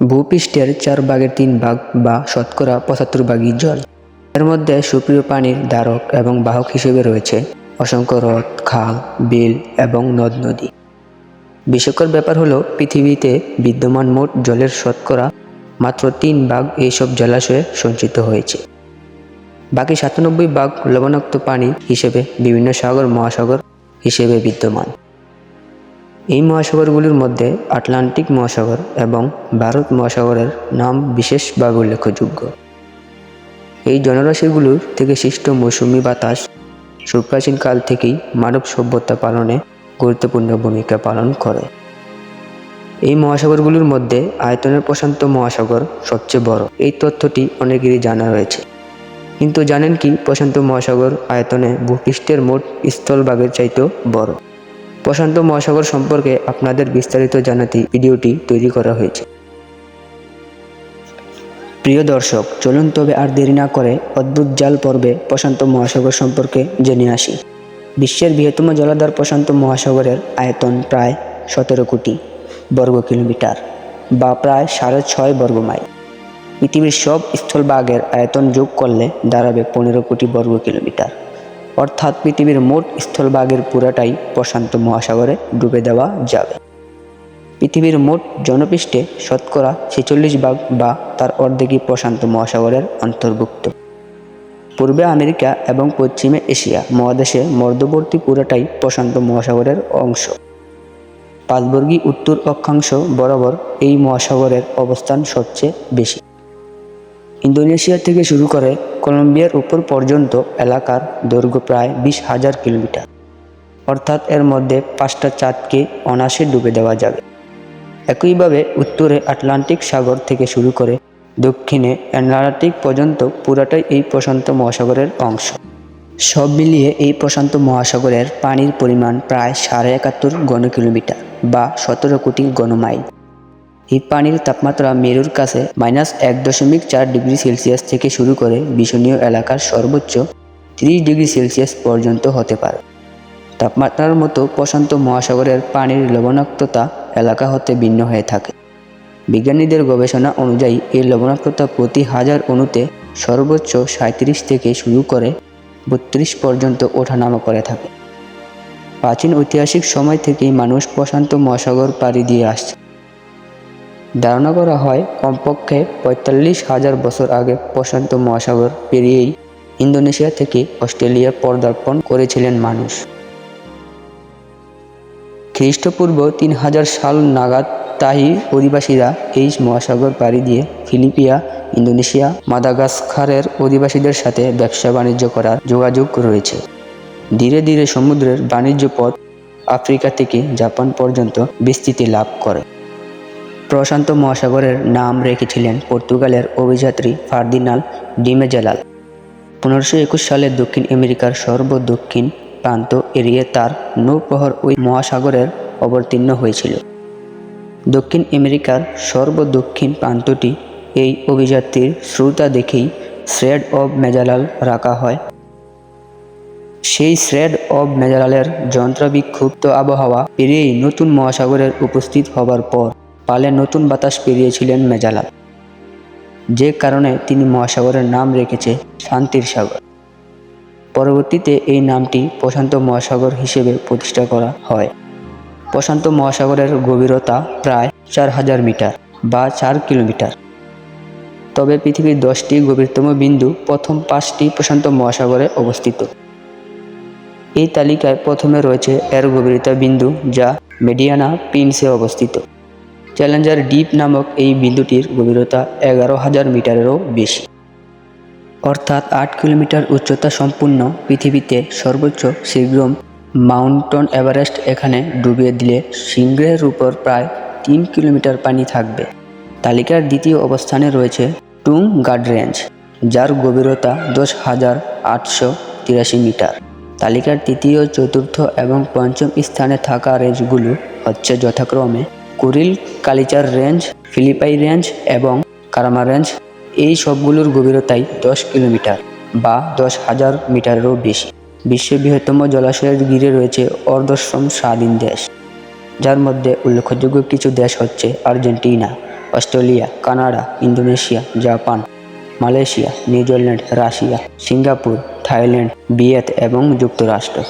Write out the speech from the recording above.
ভূপৃষ্ঠের চার ভাগের তিন ভাগ বা শতকরা পঁচাত্তর ভাগই জল। এর মধ্যে সুপ্রিয় পানির ধারক এবং বাহক হিসেবে রয়েছে অসংখ্য হ্রদ, খাল, বিল এবং নদ, নদী। বিস্ময়কর ব্যাপার হলো, পৃথিবীতে বিদ্যমান মোট জলের শতকরা মাত্র তিন ভাগ এইসব জলাশয়ে সঞ্চিত হয়েছে। বাকি সাতানব্বই ভাগ লবণাক্ত পানি হিসেবে বিভিন্ন সাগর, মহাসাগর হিসেবে বিদ্যমান। এই মহাসাগরগুলির মধ্যে আটলান্টিক মহাসাগর এবং ভারত মহাসাগরের নাম বিশেষভাবে উল্লেখযোগ্য। এই জনরাশিগুলোর থেকে সৃষ্ট মৌসুমি বাতাস সুপ্রাচীন কাল থেকেই মানব সভ্যতা পালনে গুরুত্বপূর্ণ ভূমিকা পালন করে। এই মহাসাগরগুলোর মধ্যে আয়তনের প্রশান্ত মহাসাগর সবচেয়ে বড়। এই তথ্যটি অনেকেরই জানা রয়েছে। কিন্তু জানেন কি প্রশান্ত মহাসাগর আয়তনে ভূপৃষ্ঠের মোট স্থলভাগের চাইতেও বড়? প্রশান্ত মহাসাগর সম্পর্কে আপনাদের বিস্তারিত জানাতে ভিডিওটি তৈরি করা হয়েছে। প্রিয় দর্শক, চলুন তবে আর দেরি না করে অদ্ভুত জাল পর্বে প্রশান্ত মহাসাগর সম্পর্কে জেনে আসি। বিশ্বের বৃহত্তম জলাধার প্রশান্ত মহাসাগরের আয়তন প্রায় সতেরো কোটি বর্গ কিলোমিটার বা প্রায় সাড়ে ছয় বর্গ মাইল। পৃথিবীর সব স্থলভাগের আয়তন যোগ করলে দাঁড়াবে পনেরো কোটি বর্গ কিলোমিটার। অর্থাৎ পৃথিবীর মোট স্থলভাগের পুরাটাই প্রশান্ত মহাসাগরে ডুবে দেওয়া যাবে। পৃথিবীর মোট জনপৃষ্ঠে শতকরা ছেচল্লিশ ভাগ বা তার অর্ধেকই প্রশান্ত মহাসাগরের অন্তর্ভুক্ত। পূর্বে আমেরিকা এবং পশ্চিমে এশিয়া মহাদেশে মধ্যবর্তী পুরাটাই প্রশান্ত মহাসাগরের অংশ। পাঁচবর্গী উত্তর অক্ষাংশ বরাবর এই মহাসাগরের অবস্থান সবচেয়ে বেশি। ইন্দোনেশিয়া থেকে শুরু করে কলম্বিয়ার উপর পর্যন্ত এলাকার দৈর্ঘ্য প্রায় বিশ হাজার কিলোমিটার। অর্থাৎ এর মধ্যে পাঁচটা চাঁদকে অনাসে ডুবে দেওয়া যাবে। একইভাবে উত্তরে আটলান্টিক সাগর থেকে শুরু করে দক্ষিণে অ্যাটলান্টিক পর্যন্ত পুরাটাই এই প্রশান্ত মহাসাগরের অংশ। সব মিলিয়ে এই প্রশান্ত মহাসাগরের পানির পরিমাণ প্রায় সাড়ে একাত্তর ঘন কিলোমিটার বা সতেরো কোটি ঘনমাইল এই পানির তাপমাত্রা মেরুর কাছে মাইনাস এক দশমিক চার ডিগ্রি সেলসিয়াস থেকে শুরু করে বিষণীয় এলাকার সর্বোচ্চ তিরিশ ডিগ্রি সেলসিয়াস পর্যন্ত হতে পারে। তাপমাত্রার মতো প্রশান্ত মহাসাগরের পানির লবণাক্ততা এলাকা হতে ভিন্ন হয়ে থাকে। বিজ্ঞানীদের গবেষণা অনুযায়ী এই লবণাক্ততা প্রতি হাজার অণুতে সর্বোচ্চ সাঁত্রিশ থেকে শুরু করে বত্রিশ পর্যন্ত ওঠানামা করে থাকে। প্রাচীন ঐতিহাসিক সময় থেকেই মানুষ প্রশান্ত মহাসাগর পাড়ি দিয়ে আসছে। ধারণা করা হয়, কমপক্ষে পঁয়তাল্লিশ হাজার বছর আগে প্রশান্ত মহাসাগর পেরিয়েই ইন্দোনেশিয়া থেকে অস্ট্রেলিয়া পদার্পণ করেছিলেন মানুষ। খ্রিস্টপূর্ব তিন হাজার সাল নাগাদ তাহি অধিবাসীরা এই মহাসাগর পাড়ি দিয়ে ফিলিপিয়া, ইন্দোনেশিয়া, মাদাগাস্কারের অধিবাসীদের সাথে ব্যবসা বাণিজ্য করার যোগাযোগ রয়েছে। ধীরে ধীরে সমুদ্রের বাণিজ্য পথ আফ্রিকা থেকে জাপান পর্যন্ত বিস্তৃতি লাভ করে। প্রশান্ত মহাসাগরের নাম রেখেছিলেন পর্তুগালের অভিযাত্রী ফার্দিনাল ডিমেজেলাল। পনেরোশো একুশ সালে দক্ষিণ আমেরিকার সর্বদক্ষিণ প্রান্ত এড়িয়ে তার নৌপ্রহর ওই মহাসাগরের অবতীর্ণ হয়েছিল। দক্ষিণ আমেরিকার সর্বদক্ষিণ প্রান্তটি এই অভিযাত্রীর শ্রোতা দেখেই শ্রেড অব মেজালাল রাখা হয়। সেই শ্রেড অব মেজালালের যন্ত্রবিক্ষুব্ধ আবহাওয়া পেরিয়েই নতুন মহাসাগরের উপস্থিত হবার পর পালে নতুন বাতাস পেরিয়েছিলেন মেজালাল। যে কারণে তিনি মহাসাগরের নাম রেখেছে শান্তির সাগর। পরবর্তীতে এই নামটি প্রশান্ত মহাসাগর হিসেবে প্রতিষ্ঠা করা হয়। প্রশান্ত মহাসাগরের গভীরতা প্রায় চার হাজার মিটার বা চার কিলোমিটার। তবে পৃথিবীর দশটি গভীরতম বিন্দু প্রথম পাঁচটি প্রশান্ত মহাসাগরে অবস্থিত। এই তালিকায় প্রথমে রয়েছে এর গভীরতা বিন্দু যা মেডিয়ানা প্রিন্সে অবস্থিত। চ্যালেঞ্জার ডিপ নামক এই বিন্দুটির গভীরতা এগারো হাজার মিটারেরও বেশি। অর্থাৎ আট কিলোমিটার উচ্চতা সম্পূর্ণ পৃথিবীতে সর্বোচ্চ শীঘ্রম মাউন্টন এভারেস্ট এখানে ডুবিয়ে দিলে সিংগ্রের উপর প্রায় তিন কিলোমিটার পানি থাকবে। তালিকার দ্বিতীয় অবস্থানে রয়েছে টুং গার্ড রেঞ্জ, যার গভীরতা দশ হাজার আটশো তিরাশি মিটার। তালিকার তৃতীয়, চতুর্থ এবং পঞ্চম স্থানে থাকা রেঞ্জগুলো হচ্ছে যথাক্রমে কুরিল, কালিচার রেঞ্জ, ফিলিপাই রেঞ্জ এবং কারামা রেঞ্জ, এই সবগুলোর গভীরতাই দশ কিলোমিটার বা দশ হাজার মিটারেরও বেশি। বিশ্বের বৃহত্তম জলাশয়ের ঘিরে রয়েছে অর্ধশ্রম স্বাধীন দেশ। যার মধ্যে উল্লেখযোগ্য কিছু দেশ হচ্ছে Argentina, Australia, Canada, Indonesia, Japan, Malaysia, New Zealand, Russia, Singapore, Thailand বিয়েত এবং যুক্তরাষ্ট্র।